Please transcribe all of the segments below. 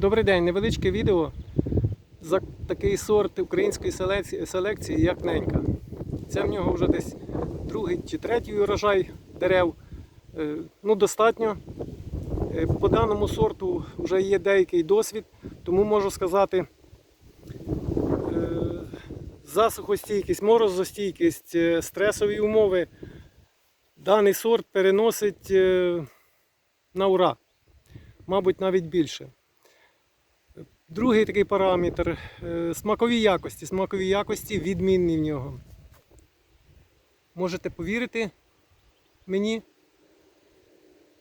Добрий день, невеличке відео за такий сорт української селекції, як ненька. Це в нього вже десь другий чи третій урожай дерев. Е, Ну, достатньо. Е, По даному сорту вже є деякий досвід, тому можу сказати, е, засухостійкість, морозостійкість, стресові умови даний сорт переносить на ура. Мабуть, навіть більше. Другий такий параметр е, смакові якості. Смакові якості відмінні в нього. Можете повірити мені,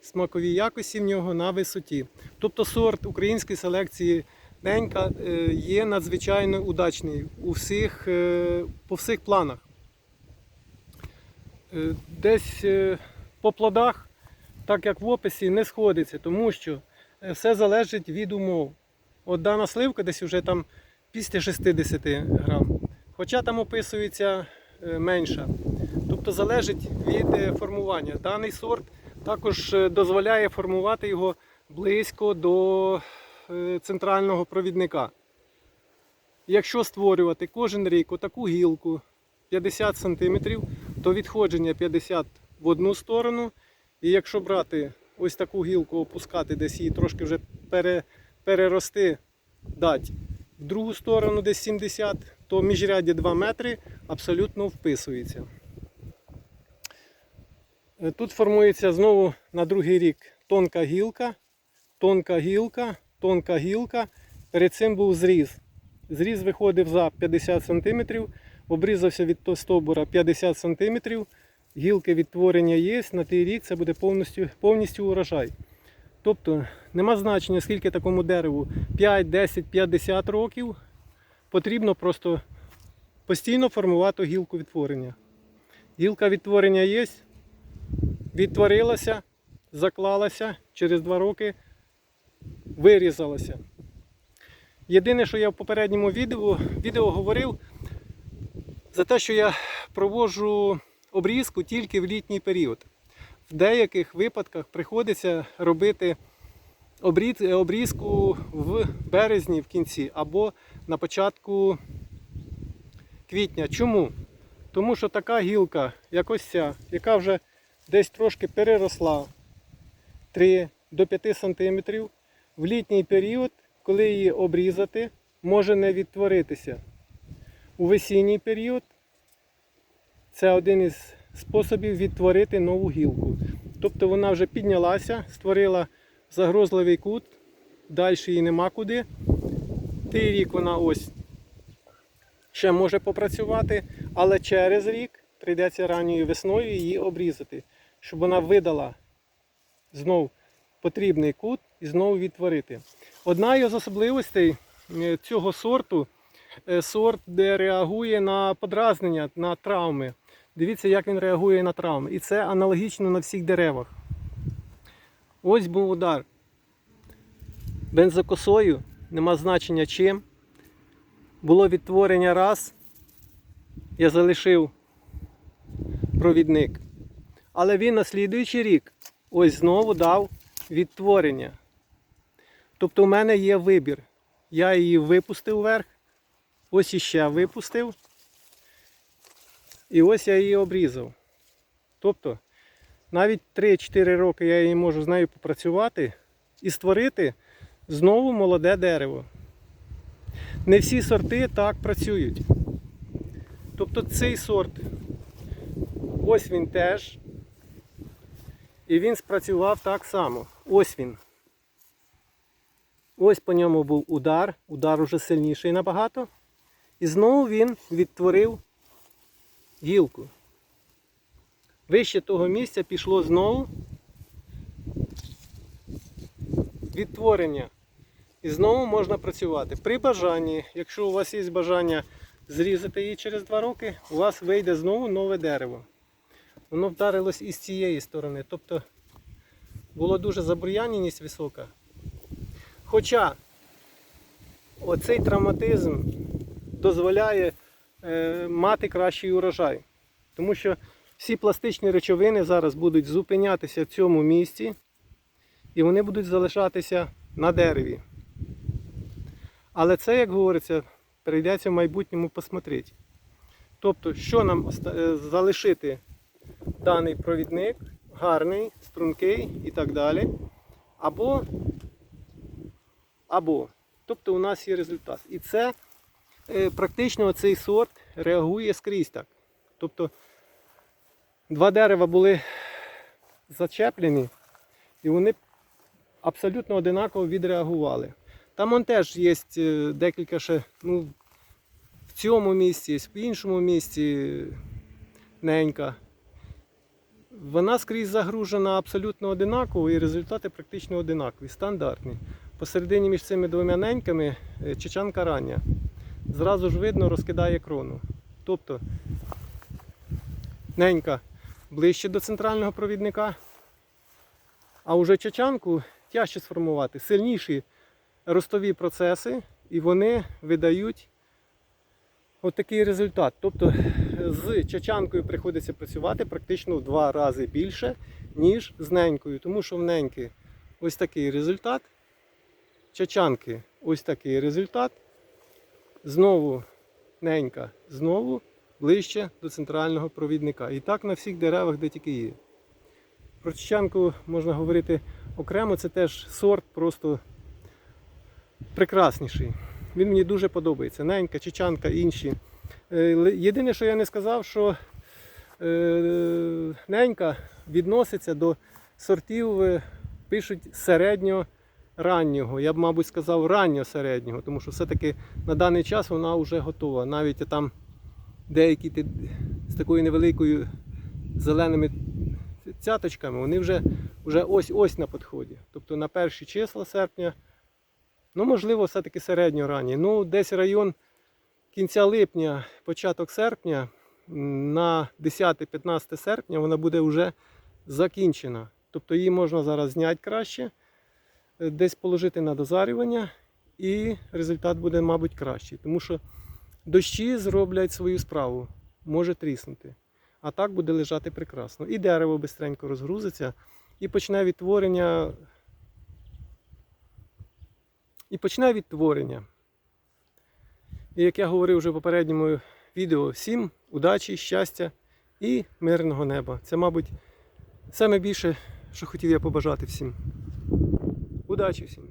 смакові якості в нього на висоті. Тобто сорт української селекції Ненька е, є надзвичайно удачний у всіх, е, по всіх планах. Десь по плодах, так як в описі, не сходиться, тому що все залежить від умов. От дана сливка десь вже там після 60 грам. Хоча там описується е, менша. Тобто залежить від е, формування. Даний сорт також е, дозволяє формувати його близько до центрального провідника. Якщо створювати кожен рік отаку гілку 50 см, то відходження 50 в одну сторону. І якщо брати ось таку гілку, опускати десь її трошки вже пере, перерости, дати в другу сторону десь 70, то міжряддя 2 метри абсолютно вписується. Е, Тут формується знову на другий рік тонка гілка, тонка гілка, тонка гілка. Перед цим був зріз. Зріз виходив за 50 см, обрізався від стовбура 50 см. Гілки відтворення є, на той рік це буде повністю, повністю урожай. Тобто нема значення, скільки такому дереву 5, 10, 50 років. Потрібно просто постійно формувати гілку відтворення. Гілка відтворення є, відтворилася, заклалася, через 2 роки вирізалася. Єдине, що я в попередньому відео, відео говорив, за те, що я проводжу обрізку тільки в літній період. В деяких випадках приходиться робити обрізку в березні в кінці або на початку квітня. Чому? Тому що така гілка, як ось ця, яка вже десь трошки переросла 3 до 5 см, в літній період, коли її обрізати, може не відтворитися. У весінній період це один із способів відтворити нову гілку. Тобто вона вже піднялася, створила загрозливий кут, далі її нема куди. Той рік вона ось ще може попрацювати, але через рік прийдеться ранньою весною її обрізати, щоб вона видала знов потрібний кут і знову відтворити. Одна із особливостей е, цього сорту е, сорт, де реагує на подразнення, на травми. Дивіться, як він реагує на травми. І це аналогічно на всіх деревах. Ось був удар. Бензокосою, нема значення чим. Було відтворення раз. Я залишив провідник. Але він на слідуючий рік ось знову дав відтворення. Тобто у мене є вибір. Я її випустив вверх, ось іще випустив. І ось я її обрізав. Тобто, навіть 3-4 роки я її можу з нею попрацювати і створити знову молоде дерево. Не всі сорти так працюють. Тобто цей сорт, ось він теж. І він спрацював так само. Ось він. Ось по ньому був удар, удар уже сильніший набагато. І знову він відтворив гілку. Вище того місця пішло знову відтворення. І знову можна працювати. При бажанні, якщо у вас є бажання зрізати її через 2 роки, у вас вийде знову нове дерево. Воно вдарилось із цієї сторони. Тобто була дуже забур'яненість висока. Хоча оцей травматизм дозволяє мати кращий урожай. Тому що всі пластичні речовини зараз будуть зупинятися в цьому місці і вони будуть залишатися на дереві. Але це, як говориться, прийдеться в майбутньому посмотрети. Тобто, що нам е, залишити даний провідник, гарний, стрункий і так далі. Або, або. Тобто у нас є результат. І це е, практично цей сорт реагує скрізь так. Тобто два дерева були зачеплені, і вони абсолютно одинаково відреагували. Там он теж є е, декілька ще, ну, в цьому місці, в іншому місці ненька. Вона скрізь загружена абсолютно одинаково і результати практично одинакові, стандартні. Посередині між цими двома неньками е, чечанка рання. Зразу ж видно, розкидає крону. Тобто ненька ближче до центрального провідника, а уже чечанку тяжче сформувати. Сильніші ростові процеси, і вони видають отакий результат. Тобто з чачанкою приходиться працювати практично в два рази більше, ніж з ненькою. Тому що в неньки ось такий результат. Чачанки ось такий результат. Знову ненька, знову ближче до центрального провідника. І так на всіх деревах, де тільки є. Про чачанку можна говорити окремо, це теж сорт просто прекрасніший. Він мені дуже подобається. Ненька, чечанка, інші. Е, Єдине, що я не сказав, що е, ненька відноситься до сортів, е, пишуть середньо-раннього. Я б, мабуть, сказав ранньо-середнього, тому що все-таки на даний час вона вже готова. Навіть там деякі з такою невеликою зеленими цяточками, вони вже, вже ось-ось на підході. Тобто на перші числа серпня Ну, можливо, все-таки середньо-ранній. Ну, десь район кінця липня, початок серпня, на 10-15 серпня вона буде вже закінчена. Тобто її можна зараз зняти краще, десь положити на дозарювання, і результат буде, мабуть, кращий. Тому що дощі зроблять свою справу, може тріснути. А так буде лежати прекрасно. І дерево бистренько розгрузиться, і почне відтворення і почне відтворення. І як я говорив вже в попередньому відео, всім удачі, щастя і мирного неба. Це, мабуть, саме більше, що хотів я побажати всім. Удачі всім!